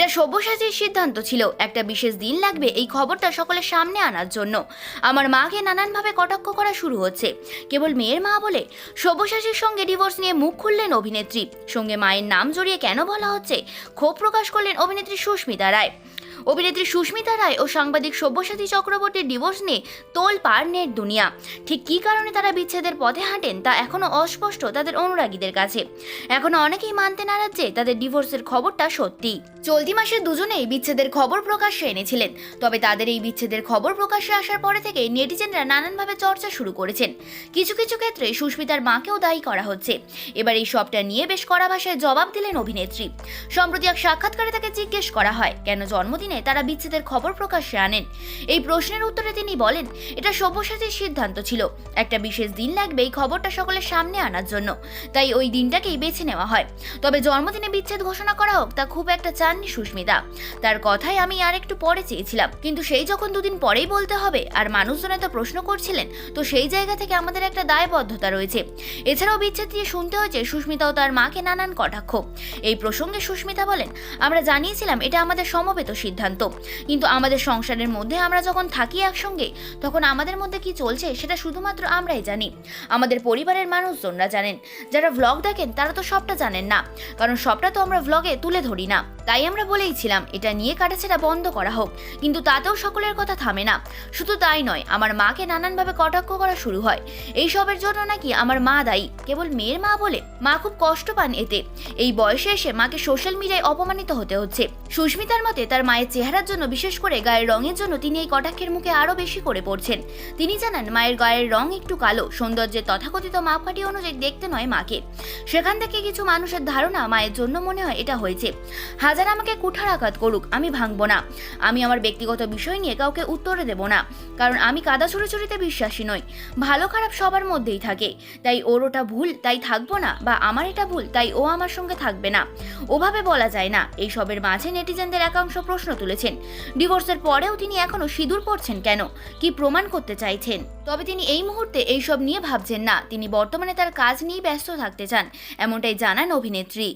এটা সব্যসাচীর সিদ্ধান্ত ছিল। একটা বিশেষ দিন লাগবে এই খবরটা সকলের সামনে আনার জন্য। আমার মাকে নানানভাবে কটাক্ষ করা শুরু হচ্ছে। কেবল মেয়ের মা বলে, সব্যসাচীর সঙ্গে ডিভোর্স নিয়ে মুখ খুললেন অভিনেত্রী। সঙ্গে মায়ের নাম জড়িয়ে কেন বলা হচ্ছে? ক্ষোভ প্রকাশ করলেন অভিনেত্রী সুস্মিতা রায়। অভিনেত্রী সুস্মিতা রায় ও সাংবাদিক সব্যসাচী চক্রবর্তীর ডিভোর্স নিয়ে তোল পার নেট দুনিয়া। ঠিক কী কারণে তারা বিচ্ছেদের পথে হাঁটেন তা এখনও অস্পষ্ট তাদের অনুরাগীদের কাছে। এখনও অনেকেই মানতে নারাজ যে তাদের ডিভোর্সের খবরটা সত্যি। চলতি মাসে দুজনেই বিচ্ছেদের খবর প্রকাশ্যে এনেছিলেন। তবে তাদের এই বিচ্ছেদের খবর প্রকাশ্যে আসার পরে থেকে নেটিজেনরা নানানভাবে চর্চা শুরু করেছেন। কিছু কিছু ক্ষেত্রে সুস্মিতার মাকেও দায়ী করা হচ্ছে। এবার এই সবটা নিয়ে বেশ কড়া ভাষায় জবাব দিলেন অভিনেত্রী। সম্প্রতি এক সাক্ষাৎকারে তাকে জিজ্ঞেস করা হয়, কেন জন্মদিনে তারা বিচ্ছেদের খবর প্রকাশ্যে আনেন। এই প্রশ্নের উত্তরে তিনি বলেন, এটা সব্যসাচীর সিদ্ধান্ত ছিল। একটা বিশেষ দিন লাগবে এই খবরটা সকলের সামনে আনার জন্য। তাই ওই দিনটাকেই বেছে নেওয়া হয়। তবে জন্মদিনে বিচ্ছেদ ঘোষণা করা হোক, তা খুব একটা চাননি সুস্মিতা। তার কথাই আমি আর একটু পরে চেয়েছিলাম। কিন্তু সেই যখন দুদিন পরেই বলতে হবে, আর মানুষজন এত প্রশ্ন করছিলেন, তো সেই জায়গা থেকে আমাদের একটা দায়বদ্ধতা রয়েছে। এছাড়াও বিচ্ছেদ দিয়ে শুনতে হয়েছে সুস্মিতা ও তার মাকে নানান কটাক্ষ। এই প্রসঙ্গে সুস্মিতা বলেন, আমরা জানিয়েছিলাম এটা আমাদের সমবেত সিদ্ধান্ত। কিন্তু আমাদের সংসারের মধ্যে আমরা যখন থাকি একসঙ্গে, তখন আমাদের মধ্যে কি চলছে সেটা শুধুমাত্র আমরাই জানি। আমাদের পরিবারের মানুষজনরা জানেন, যারা ভ্লগ দেখেন তারা তো সবটা জানেন না। কারণ সবটা তো আমরা ভ্লগে তুলে ধরি না। তাই আমরা বলেইছিলাম এটা নিয়ে কাটাছেড়া বন্ধ করা হোক। কিন্তু তাতেও সকলের কথা থামে না। শুধু তাই নয়, আমার মাকে নানানভাবে কটাক্ষ করা শুরু হয়। এই সবের জন্য নাকি আমার মা দায়ী। কেবল মেয়ের মা বলে মা খুব কষ্ট পান এতে। এই বয়সে এসে মাকে সোশ্যাল মিডিয়ায় অপমানিত হতে হচ্ছে। সুস্মিতার মতে তার মায়ের চেহারার জন্য, বিশেষ করে গায়ের রঙের জন্য, তিনি এই কটাক্ষের মুখে আরও বেশি করে পড়ছেন। তিনি জানান, মায়ের গায়ের রং একটু কালো, সৌন্দর্যের তথাকথিত মাপকাঠি অনুযায়ী দেখতে নয় মাকে। সেখান থেকে কিছু মানুষের ধারণা মায়ের জন্য মনে হয় এটা হয়েছে। হাজার আমাকে কুঠার আঘাত করুক, আমি ভাঙবো না। আমি আমার ব্যক্তিগত বিষয় নিয়ে কাউকে উত্তরে দেব না, কারণ আমি কাদা ছুড়োছুড়িতে বিশ্বাসী নই। ভালো খারাপ সবার মধ্যেই থাকে। তাই ওর ওটা ভুল, তাই থাকব না, বা আমার এটা ভুল, তাই ও আমার সঙ্গে থাকবে না। ওভাবে বলা যায় না এই সবের মাঝে নেটিজেনদের একাংশ প্রশ্ন তুলেছেন। ডিভোর্সের পরেও তিনি এখনও সিঁদুর পড়ছেন কেন? কি প্রমাণ করতে চাইছেন? তবে তিনি এই মুহূর্তে এইসব নিয়ে ভাবছেন না। তিনি বর্তমানে তার কাজ নিয়েই ব্যস্ত থাকতে চান, এমনটাই জানান অভিনেত্রী।